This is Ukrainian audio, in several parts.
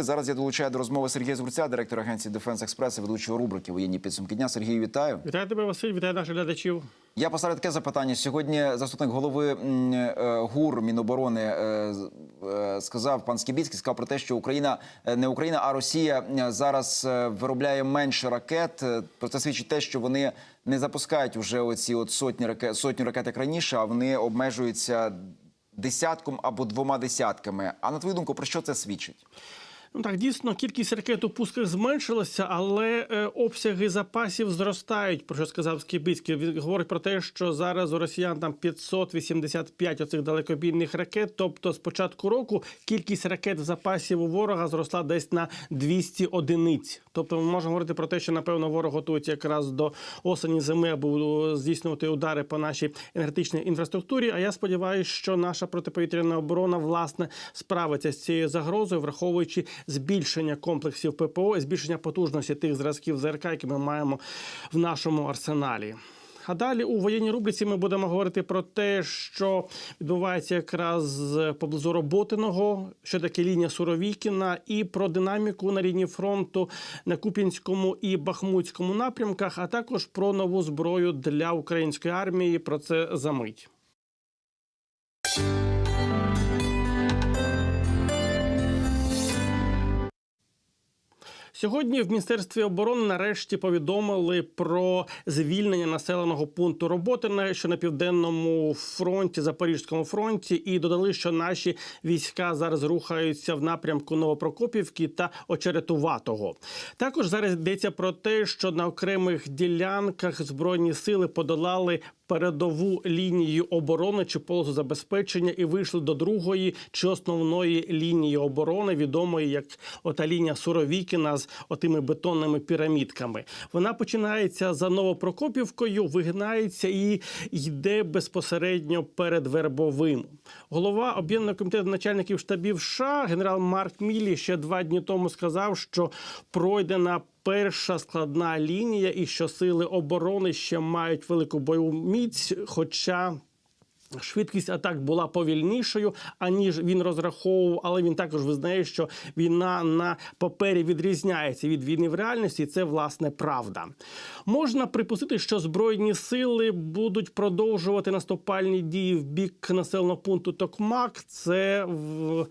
Зараз я долучаю до розмови Сергія Згурця, директора агенції Дефенс Експрес, і ведучого рубрики Воєнні підсумки дня. Сергію, вітаю. Вітаю тебе, Василь, вітаю наших глядачів. Я поставлю таке запитання. Сьогодні заступник голови е, ГУР Міноборони е, е, сказав пан Скібіцький, сказав про те, що Україна не Україна, а Росія зараз виробляє менше ракет. Про це свідчить те, що вони не запускають вже оці от сотні ракет, сотню ракет як раніше, а вони обмежуються десятком або двома десятками. А на твою думку, про що це свідчить? Ну так дійсно кількість ракет у пусках зменшилася, але е, обсяги запасів зростають. Про що сказав Скібицький. Він говорить про те, що зараз у росіян там 585 оцих далекобійних ракет. Тобто, з початку року кількість ракет запасів у ворога зросла десь на 200 одиниць. Тобто, ми можемо говорити про те, що напевно ворог готується якраз до осені зими, аби здійснювати удари по нашій енергетичній інфраструктурі. А я сподіваюся, що наша протиповітряна оборона власне справиться з цією загрозою, враховуючи збільшення комплексів ППО і збільшення потужності тих зразків ЗРК, які ми маємо в нашому арсеналі. А далі у воєнній рубриці ми будемо говорити про те, що відбувається якраз поблизу Роботиного, що таке лінія Суровікіна, і про динаміку на лінії фронту на Куп'янському і Бахмутському напрямках, а також про нову зброю для української армії. Про це за Сьогодні в міністерстві оборони нарешті повідомили про звільнення населеного пункту Роботине, що на південному фронті, Запорізькому фронті, і додали, що наші війська зараз рухаються в напрямку Новопрокопівки та Очеретуватого. Також зараз йдеться про те, що на окремих ділянках збройні сили подолали передову лінію оборони чи полосу забезпечення і вийшли до другої чи основної лінії оборони, відомої як ота лінія Суровікіна з отими бетонними пірамідками. Вона починається за Новопрокопівкою, вигинається і йде безпосередньо перед Вербовим. Голова об'єднаного комітету начальників штабів США генерал Марк Міллі ще два дні тому сказав, що пройдена перша складна лінія, і що сили оборони ще мають велику бойову міць, хоча. Швидкість атак була повільнішою, аніж він розраховував, але він також визнає, що війна на папері відрізняється від війни в реальності, і це власне правда. Можна припустити, що збройні сили будуть продовжувати наступальні дії в бік населеного пункту Токмак. Це в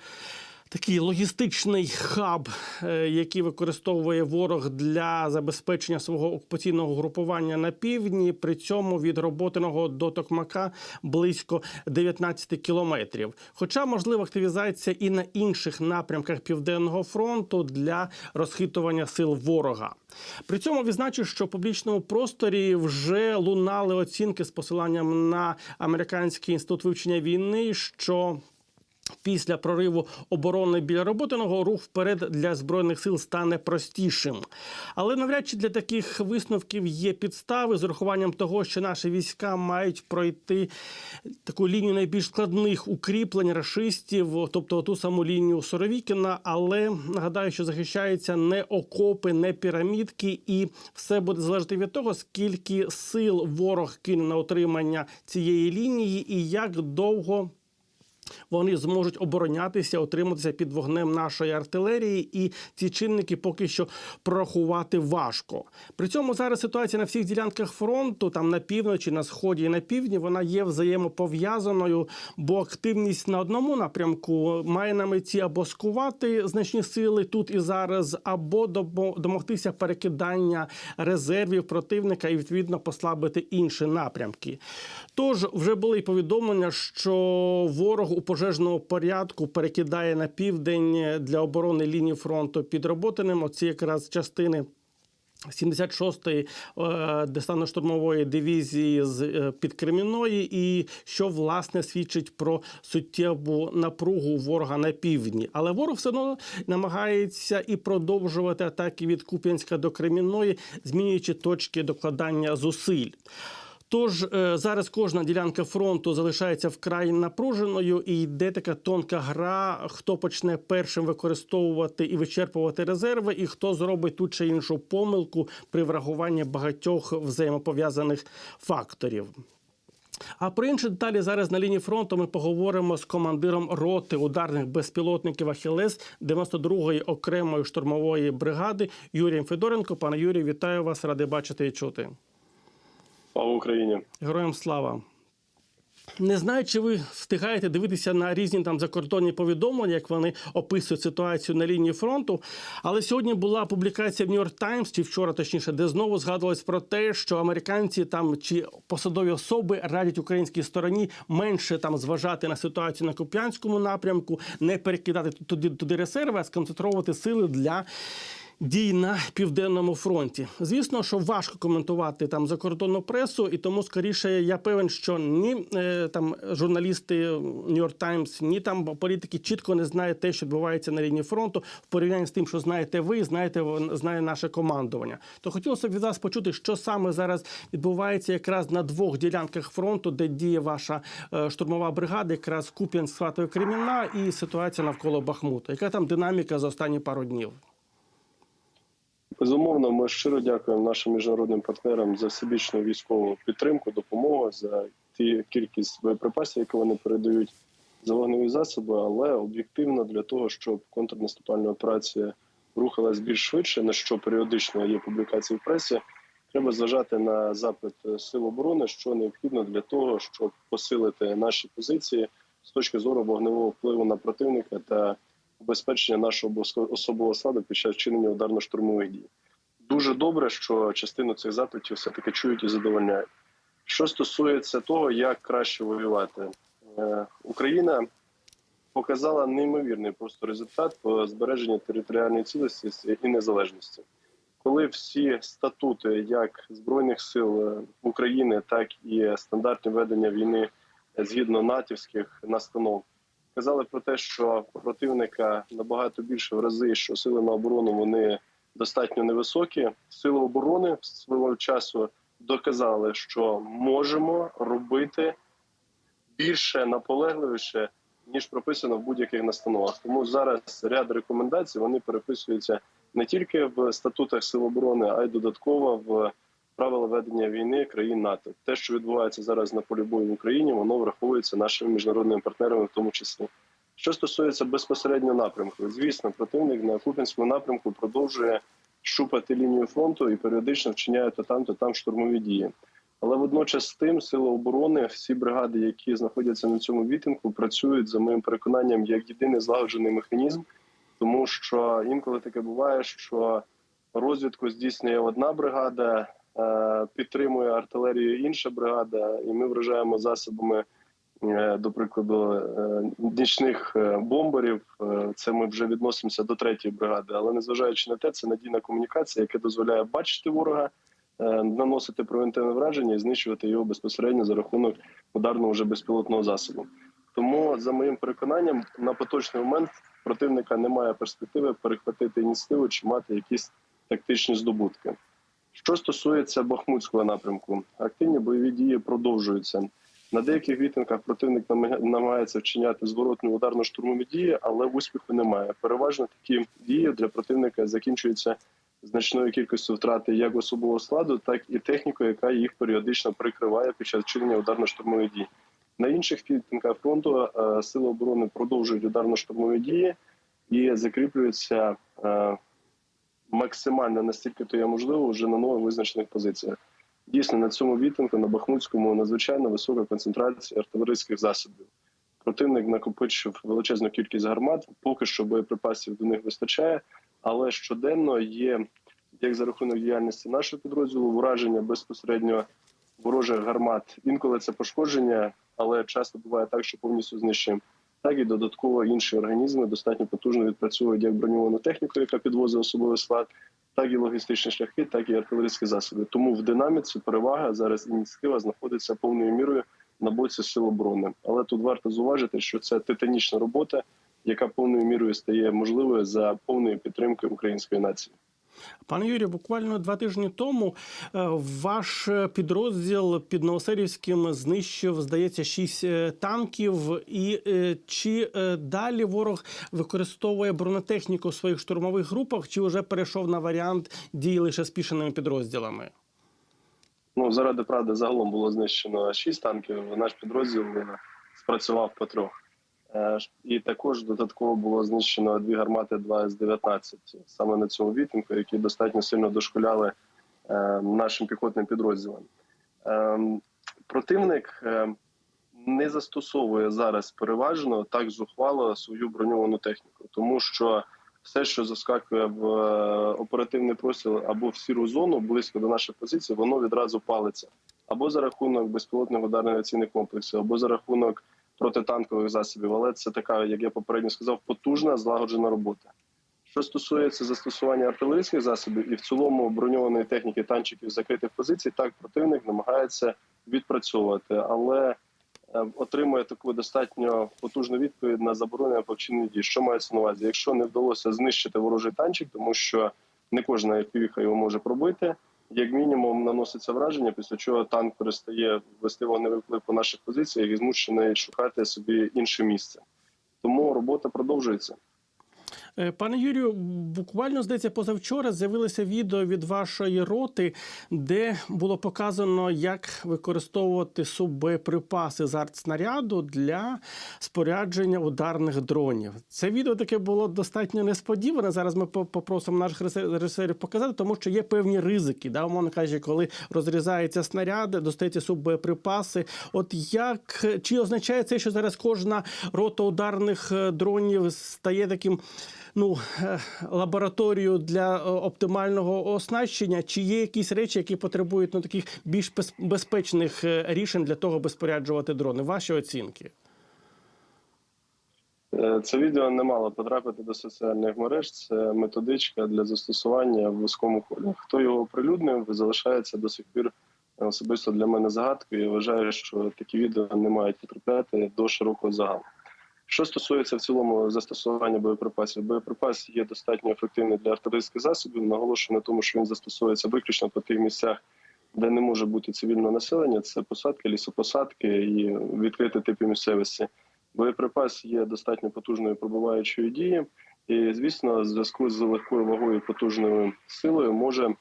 Такий логістичний хаб, е, який використовує ворог для забезпечення свого окупаційного групування на півдні. При цьому від роботиного до Токмака близько 19 кілометрів. Хоча можлива активізація і на інших напрямках південного фронту для розхитування сил ворога. При цьому відзначу, що в публічному просторі вже лунали оцінки з посиланням на американський інститут вивчення війни, що Після прориву оборони біля роботиного рух вперед для збройних сил стане простішим. Але навряд чи для таких висновків є підстави з урахуванням того, що наші війська мають пройти таку лінію найбільш складних укріплень рашистів, тобто ту саму лінію Соровікіна. Але нагадаю, що захищаються не окопи, не пірамідки, і все буде залежати від того, скільки сил ворог кине на отримання цієї лінії, і як довго вони зможуть оборонятися, отриматися під вогнем нашої артилерії, і ці чинники поки що прорахувати важко. При цьому зараз ситуація на всіх ділянках фронту, там на півночі, на сході і на півдні, вона є взаємопов'язаною, бо активність на одному напрямку має на меті або скувати значні сили тут і зараз, або домогтися перекидання резервів противника і відповідно послабити інші напрямки. Тож вже були й повідомлення, що ворог у пожежному порядку перекидає на південь для оборони лінії фронту під Роботиним. Оці якраз частини. 76-ї е, десантно-штурмової дивізії з е, під Кремінної, і що власне свідчить про суттєву напругу ворога на півдні. Але ворог все одно намагається і продовжувати атаки від Куп'янська до Кремінної, змінюючи точки докладання зусиль. Тож е, зараз кожна ділянка фронту залишається вкрай напруженою, і йде така тонка гра, хто почне першим використовувати і вичерпувати резерви, і хто зробить ту чи іншу помилку при врахуванні багатьох взаємопов'язаних факторів. А про інші деталі зараз на лінії фронту ми поговоримо з командиром роти ударних безпілотників Ахілес 92-ї окремої штурмової бригади Юрієм Федоренко. Пане Юрію, вітаю вас, радий бачити і чути. Слава Україні! Героям слава. Не знаю, чи ви встигаєте дивитися на різні там закордонні повідомлення, як вони описують ситуацію на лінії фронту. Але сьогодні була публікація в Нью-Йорк Таймс, чи вчора точніше, де знову згадувалось про те, що американці там чи посадові особи радять українській стороні менше там зважати на ситуацію на Куп'янському напрямку, не перекидати туди, туди резерви, а сконцентрувати сили для дій на південному фронті. Звісно, що важко коментувати там закордонну пресу, і тому скоріше я певен, що ні е, там журналісти York Times, ні там політики чітко не знають те, що відбувається на лінії фронту, в порівнянні з тим, що знаєте ви, знаєте, знає наше командування. То хотілося б від вас почути, що саме зараз відбувається якраз на двох ділянках фронту, де діє ваша е, штурмова бригада, якраз Куп'янськ, Сватове Кремінна і ситуація навколо Бахмута. Яка там динаміка за останні пару днів? Безумовно, ми щиро дякуємо нашим міжнародним партнерам за всебічну військову підтримку, допомогу за ті кількість боєприпасів, які вони передають за вогневі засоби, але об'єктивно для того, щоб контрнаступальна операція рухалась більш швидше, на що періодично є публікації в пресі. Треба зважати на запит сил оборони, що необхідно для того, щоб посилити наші позиції з точки зору вогневого впливу на противника та убезпечення нашого особового складу під час вчинення ударно-штурмових дій. Дуже добре, що частину цих запитів все таки чують і задовольняють. Що стосується того, як краще воювати, Е, Україна показала неймовірний просто результат по збереженню територіальної цілісності і незалежності. Коли всі статути як збройних сил е, України, так і стандартні ведення війни е, згідно натівських настанов казали про те, що противника набагато більше в рази, що сили на оборону вони достатньо невисокі. Сили оборони свого часу доказали, що можемо робити більше наполегливіше, ніж прописано в будь-яких настановах. Тому зараз ряд рекомендацій вони переписуються не тільки в статутах сил оборони, а й додатково в правила ведення війни країн НАТО. Те, що відбувається зараз на полі бою в Україні, воно враховується нашими міжнародними партнерами, в тому числі. Що стосується безпосередньо напрямку, звісно, противник на Купінському напрямку продовжує щупати лінію фронту і періодично вчиняє то там, то там штурмові дії. Але водночас з тим сили оборони, всі бригади, які знаходяться на цьому відтинку, працюють за моїм переконанням як єдиний злагоджений механізм, тому що інколи таке буває, що розвідку здійснює одна бригада, підтримує артилерію інша бригада, і ми вражаємо засобами, е, до прикладу, е, нічних е, бомберів. Е, Це ми вже відносимося до третьої бригади. Але незважаючи на те, це надійна комунікація, яка дозволяє бачити ворога, е, наносити превентивне враження і знищувати його безпосередньо за рахунок ударного вже безпілотного засобу. Тому, за моїм переконанням, на поточний момент противника немає перспективи перехватити ініціативу чи мати якісь тактичні здобутки. Що стосується Бахмутського напрямку, активні бойові дії продовжуються. На деяких відтинках противник намага- намагається вчиняти зворотні ударно-штурмові дії, але успіху немає. Переважно такі дії для противника закінчуються значною кількістю втрати як особового складу, так і технікою, яка їх періодично прикриває під час вчинення ударно-штурмових дій. На інших відтинках фронту е, сили оборони продовжують ударно-штурмові дії і закріплюються е, максимально настільки то є можливо вже на нових визначених позиціях. Дійсно, на цьому відтинку на Бахмутському надзвичайно висока концентрація артилерійських засобів. Противник накопичив величезну кількість гармат. Поки що боєприпасів до них вистачає, але щоденно є як за рахунок діяльності нашого підрозділу враження безпосередньо ворожих гармат. Інколи це пошкодження, але часто буває так, що повністю знищуємо. Так і додатково інші організми достатньо потужно відпрацьовують як броньовану техніку, яка підвозить особовий склад, так і логістичні шляхи, так і артилерійські засоби. Тому в динаміці перевага зараз ініціатива знаходиться повною мірою на боці сил оборони. Але тут варто зауважити, що це титанічна робота, яка повною мірою стає можливою за повної підтримки української нації. Пане Юрію, буквально два тижні тому е, ваш підрозділ під Новоселівським знищив, здається, шість е, танків. І е, чи далі ворог використовує бронетехніку в своїх штурмових групах, чи вже перейшов на варіант дії лише спішеними підрозділами? Ну заради правди загалом було знищено шість танків. Наш підрозділ спрацював по трьох. Е, І також додатково було знищено дві гармати 2 С-19 саме на цьому відтинку, які достатньо сильно дошкуляли е, нашим піхотним підрозділам. Ем, Противник е, не застосовує зараз переважно так зухвало свою броньовану техніку, тому що все, що заскакує в е, оперативний простір або в сіру зону близько до наших позицій, воно відразу палиться. Або за рахунок безпілотних ударних авіаційних комплексів, або за рахунок протитанкових засобів. Але це така, як я попередньо сказав, потужна злагоджена робота. Що стосується застосування артилерійських засобів і в цілому броньованої техніки танчиків закритих позицій, так противник намагається відпрацьовувати, але е, отримує таку достатньо потужну відповідь на заборонення по вчиненню дій. Що мається на увазі? Якщо не вдалося знищити ворожий танчик, тому що не кожна півіха його може пробити. Як мінімум наноситься враження, після чого танк перестає вести вогневий вплив по наших позиціях і змушений шукати собі інше місце. Тому робота продовжується. Е, Пане Юрію, буквально здається, позавчора з'явилося відео від вашої роти, де було показано, як використовувати суббоєприпаси з артснаряду для спорядження ударних дронів. Це відео таке було достатньо несподіване. Зараз ми попросимо наших режисер- режисерів показати, тому що є певні ризики. Да, умовно кажучи, коли розрізаються снаряди, достаються суббоєприпаси. От як чи означає це, що зараз кожна рота ударних е, дронів стає таким? Ну, е, лабораторію для е, оптимального оснащення, чи є якісь речі, які потребують ну, таких більш безпечних е, рішень для того, аби споряджувати дрони? Ваші оцінки? Це відео не мало потрапити до соціальних мереж. Це методичка для застосування в вузькому колі. Хто його оприлюднив, залишається до сих пір особисто для мене загадкою. Я вважаю, що такі відео не мають потрапляти до широкого загалу. Що стосується в цілому застосування боєприпасів, боєприпас є достатньо ефективний для артилерійських засобів. Наголошую на тому, що він застосовується виключно по тих місцях, де не може бути цивільного населення. Це посадки, лісопосадки і відкриті типи місцевості. Боєприпас є достатньо потужною пробиваючою дією, і звісно, в зв'язку з легкою вагою потужною силою може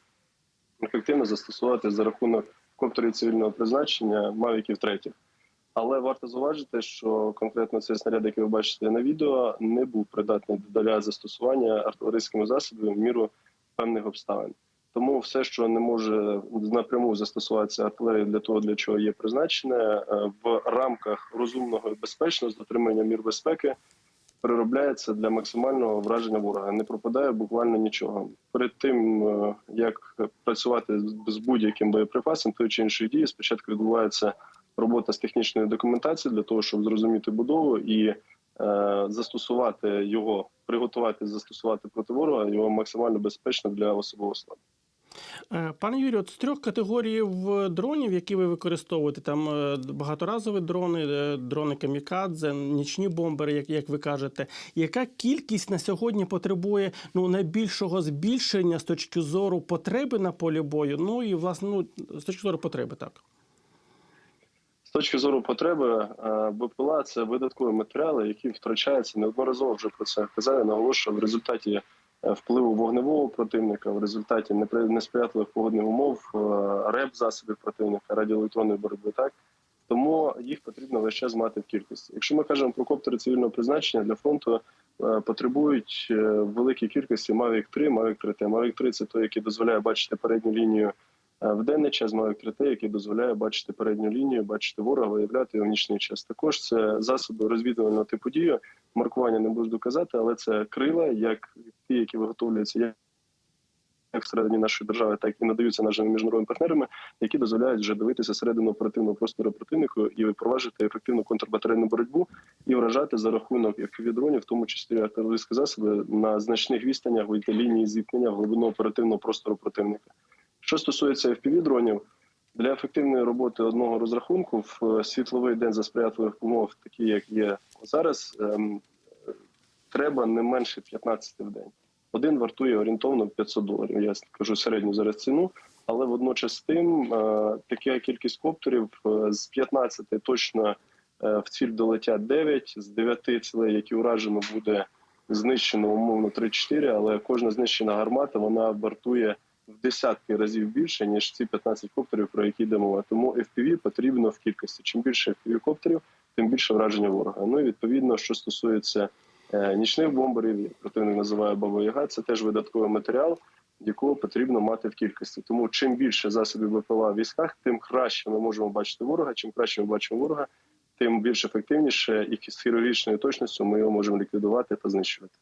ефективно застосувати за рахунок коптерів цивільного призначення мавіків третіх. Але варто зауважити, що конкретно цей снаряд, який ви бачите на відео, не був придатний для застосування артилерійськими засобами в міру певних обставин. Тому все, що не може напряму застосуватися артилерія для того, для чого є призначене, е, в рамках розумного і безпечного з дотриманням мір безпеки переробляється для максимального враження ворога. Не пропадає буквально нічого. Перед тим е, як працювати з будь-яким боєприпасом тої чи іншої дії, спочатку відбувається робота з технічної документації для того, щоб зрозуміти будову і е, застосувати його, приготувати застосувати проти ворога його максимально безпечно для особового складу. Е, Пане Юрію, от з трьох категорій дронів, які ви використовуєте, там е, багаторазові дрони, е, дрони камікадзе, нічні бомбери, як, як ви кажете. Яка кількість на сьогодні потребує ну, найбільшого збільшення з точки зору потреби на полі бою? Ну і власне ну, з точки зору потреби, так. Точки зору потреби, е, БПЛА це видаткові матеріали, які втрачаються неодноразово вже про це казав. Я наголошую в результаті е, впливу вогневого противника, в результаті несприятливих погодних умов, е, реп засобів противника, радіоелектронної боротьби. Так тому їх потрібно весь час мати в кількості. Якщо ми кажемо про коптери цивільного призначення для фронту, потребують великій кількості Mavic 3, Mavic 3T. Mavic 3 – це той, який дозволяє бачити передню лінію в денний час Mavic 3T, який дозволяє бачити передню лінію, бачити ворога, виявляти його в нічний час. Також це засоби розвідувального типу дію. Маркування не буду казати, але це крила, як ті, які виготовлюються як як всередині нашої держави, так і надаються нашими міжнародними партнерами, які дозволяють вже дивитися середину оперативного простору противнику і випроваджувати ефективну контрбатарейну боротьбу і вражати за рахунок FPV-дронів, в тому числі артилерійські засоби, на значних відстанях вийти лінії зіткнення глибину оперативного простору противника. Що стосується FPV-дронів, для ефективної роботи одного розрахунку в е, світловий день за сприятливих умов, такі як є зараз, ем, треба не менше 15 в день. Один вартує орієнтовно 500 доларів. Я кажу середню зараз ціну, але водночас тим е, така кількість коптерів е, з 15 точно в ціль долетять 9, з 9 цілей, які уражено буде знищено умовно 3-4, але кожна знищена гармата вона вартує в десятки разів більше, ніж ці 15 коптерів, про які йде мова. Тому FPV потрібно в кількості. Чим більше FPV коптерів, тим більше враження ворога. Ну і відповідно, що стосується е, нічних бомберів, як противник називає Баба Яга, це теж видатковий матеріал, якого потрібно мати в кількості. Тому чим більше засобів БПЛА в військах, тим краще ми можемо бачити ворога. Чим краще ми бачимо ворога, тим більш ефективніше і з хірургічною точністю ми його можемо ліквідувати та знищувати.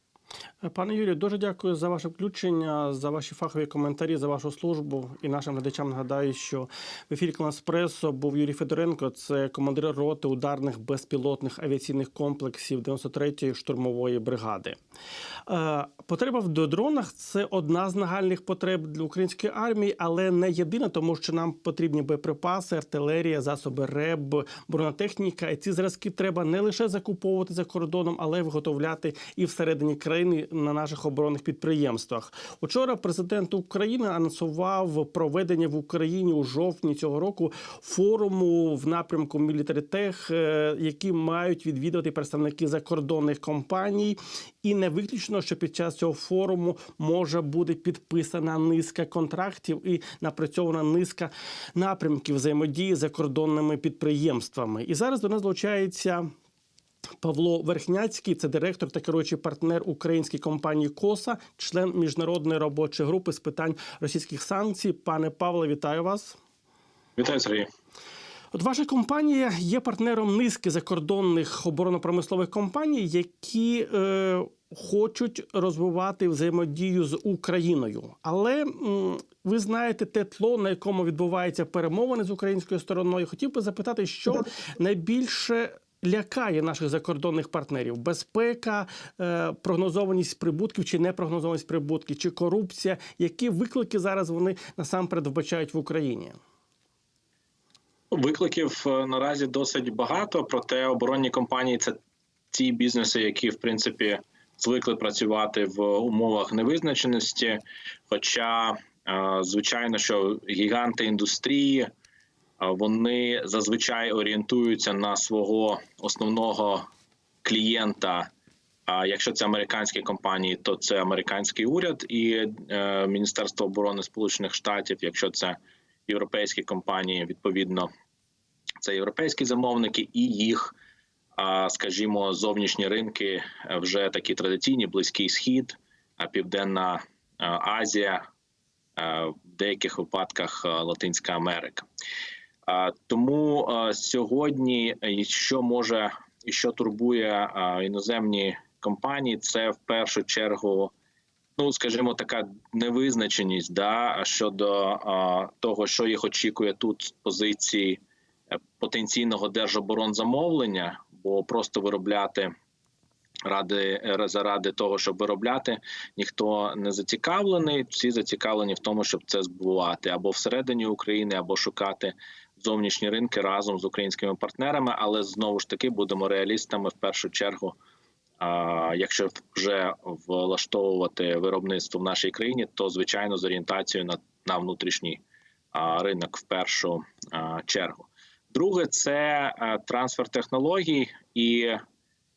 Пане Юрію, дуже дякую за ваше включення, за ваші фахові коментарі, за вашу службу. І нашим глядачам нагадаю, що в ефірі Класпресо був Юрій Федоренко, це командир роти ударних безпілотних авіаційних комплексів 93-ї штурмової бригади. Е, Потреба в дронах це одна з нагальних потреб для української армії, але не єдина, тому що нам потрібні боєприпаси, артилерія, засоби РЕБ, бронетехніка. І ці зразки треба не лише закуповувати за кордоном, але й виготовляти і всередині країни на наших оборонних підприємствах. Учора президент України анонсував проведення в Україні у жовтні цього року форуму в напрямку Мілітарітех, які мають відвідувати представники закордонних компаній. І не виключно, що під час цього форуму може бути підписана низка контрактів і напрацьована низка напрямків взаємодії з закордонними підприємствами. І зараз до нас долучається. Павло Верхняцький, це директор та керуючий партнер української компанії Коса, член міжнародної робочої групи з питань російських санкцій. Пане Павле, вітаю вас. Вітаю, Сергій. От ваша компанія є партнером низки закордонних оборонно-промислових компаній, які е, хочуть розвивати взаємодію з Україною. Але м, ви знаєте те тло, на якому відбуваються перемовини з українською стороною. Хотів би запитати, що найбільше. Лякає наших закордонних партнерів безпека, е, прогнозованість прибутків чи непрогнозованість прибутків, чи корупція. Які виклики зараз вони насамперед вбачають в Україні? Викликів е, наразі досить багато, проте оборонні компанії це ті бізнеси, які в принципі звикли працювати в умовах невизначеності. Хоча, е, звичайно, що гіганти індустрії вони зазвичай орієнтуються на свого основного клієнта. А якщо це американські компанії, то це американський уряд і е, Міністерство оборони Сполучених Штатів. Якщо це європейські компанії, відповідно, це європейські замовники і їх, скажімо, зовнішні ринки е, вже такі традиційні: Близький Схід, Південна е, Азія, в деяких випадках Латинська Америка. Тому сьогодні, е, що може і що турбує іноземні компанії, це в першу чергу ну скажімо, така невизначеність да щодо того, що їх очікує тут з позиції е, потенційного держоборонзамовлення, бо просто виробляти ради е, заради того, щоб виробляти, ніхто не зацікавлений. Всі зацікавлені в тому, щоб це збувати або всередині України, або шукати зовнішні ринки разом з українськими партнерами. Але знову ж таки будемо реалістами в першу чергу. Якщо вже влаштовувати виробництво в нашій країні, то звичайно з орієнтацією на на внутрішній ринок в першу чергу. Друге, це а, трансфер технологій, і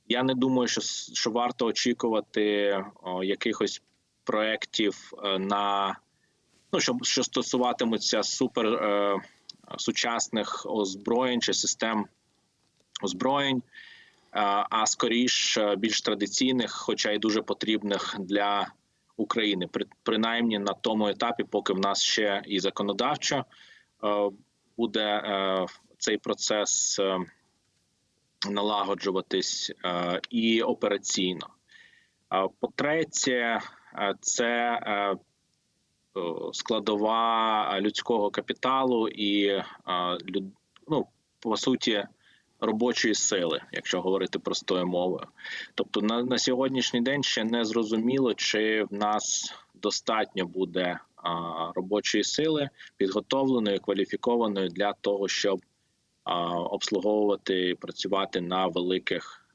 я не думаю, що що варто очікувати якихось проєктів на ну, що, що стосуватимуться супер е, сучасних озброєнь чи систем озброєнь а скоріш більш традиційних, хоча й дуже потрібних для України, принаймні на тому етапі, поки в нас ще і законодавчо буде цей процес налагоджуватись і операційно. По-третє, це складова людського капіталу і ну, по суті робочої сили, якщо говорити простою мовою. Тобто на, на сьогоднішній день ще не зрозуміло, чи в нас достатньо буде робочої сили підготовленої, кваліфікованої для того, щоб обслуговувати і працювати на великих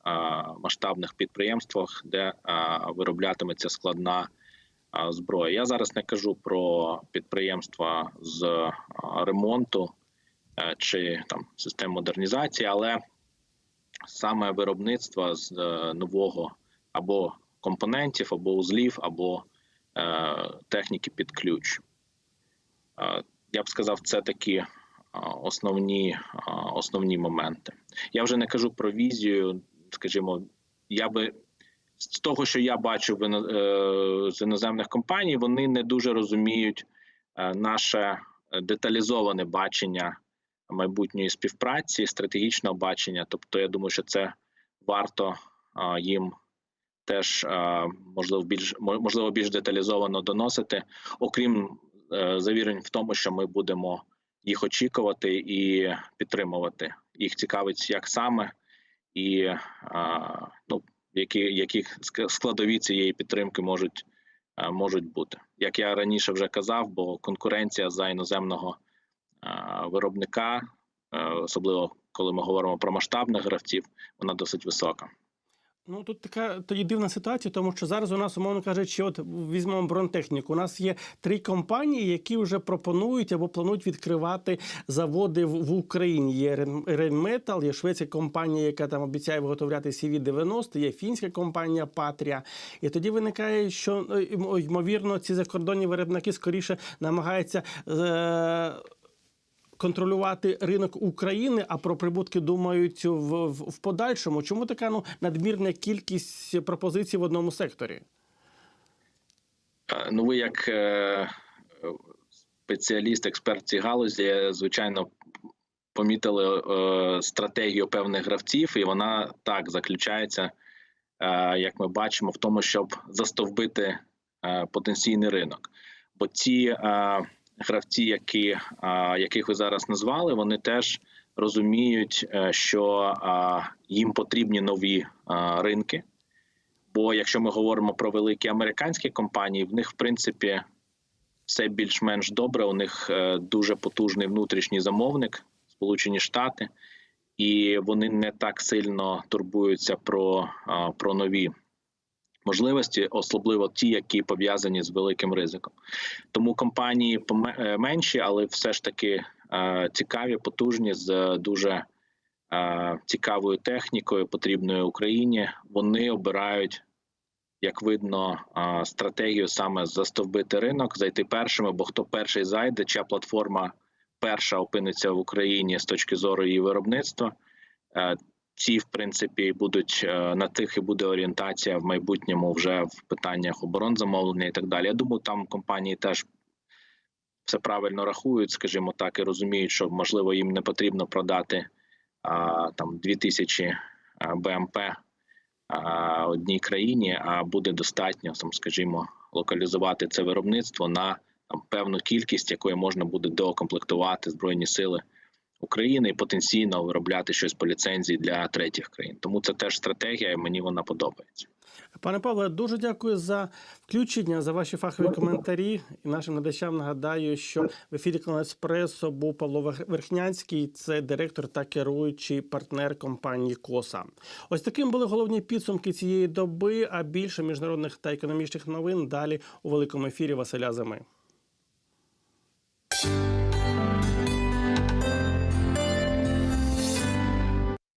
масштабних підприємствах, де вироблятиметься складна. Зброя. Я зараз не кажу про підприємства з ремонту Е, чи там систем модернізації, але саме виробництво з е, нового або компонентів, або узлів, або е, техніки під ключ. Я б сказав, це такі основні, основні моменти. Я вже не кажу про візію. Скажімо, я би з того, що я бачу е, з іноземних компаній, вони не дуже розуміють е, наше деталізоване бачення майбутньої співпраці, стратегічного бачення. Тобто, я думаю, що це варто е, їм теж можливо більш мо- можливо більш деталізовано доносити, окрім завірень в тому, що ми будемо їх очікувати і підтримувати. Їх цікавить як саме і ну, які, яких ск- складові цієї підтримки можуть, е, можуть бути. Як я раніше вже казав, бо конкуренція за іноземного е, виробника, е, особливо коли ми говоримо про масштабних гравців, вона досить висока. Ну тут така тоді дивна ситуація, тому що зараз у нас, умовно кажучи, от візьмемо бронетехніку. У нас є три компанії, які вже пропонують або планують відкривати заводи в, Україні. Є Рейнметал, є шведська компанія, яка там обіцяє виготовляти CV-90, є фінська компанія Патрія. І тоді виникає, що е, ймовірно ці закордонні виробники скоріше намагаються. Е- контролювати ринок України, а про прибутки думають в, в, в подальшому. Чому така ну надмірна кількість пропозицій в одному секторі? Ну, ви як е, спеціаліст, експерт в галузі, звичайно, помітили е, стратегію певних гравців, і вона так заключається, е, як ми бачимо, в тому, щоб застовбити е, потенційний ринок. Бо ці е, гравці, які, яких ви зараз назвали, вони теж розуміють, е, що їм потрібні нові ринки. Бо якщо ми говоримо про великі американські компанії, в них в принципі все більш-менш добре. У них е, дуже потужний внутрішній замовник, Сполучені Штати, і вони не так сильно турбуються про, про нові можливості, особливо ті, які пов'язані з великим ризиком. Тому компанії е, менші, але все ж таки е, цікаві, потужні з дуже е, цікавою технікою, потрібною Україні. Вони обирають, як видно, стратегію саме застовбити ринок, зайти першими, бо хто перший зайде, чия платформа перша опиниться в Україні з точки зору її виробництва. Ці, в принципі, будуть е, на тих і буде орієнтація в майбутньому вже в питаннях оборонзамовлення і так далі. Я думаю, там компанії теж все правильно рахують, скажімо так, і розуміють, що можливо їм не потрібно продати а, там 2000 а, БМП а, одній країні, а буде достатньо там, скажімо, локалізувати це виробництво на там певну кількість, якою можна буде доокомплектувати збройні сили України і потенційно виробляти щось по ліцензії для третіх країн. Тому це теж стратегія, і мені вона подобається. Пане Павле, дуже дякую за включення, за ваші фахові коментарі. І нашим глядачам нагадаю, що в ефірі «Канал Еспресо був Павло Верхнянський, це директор та керуючий партнер компанії Коса. Ось таким були головні підсумки цієї доби. А більше міжнародних та економічних новин далі у великому ефірі Василя Зими.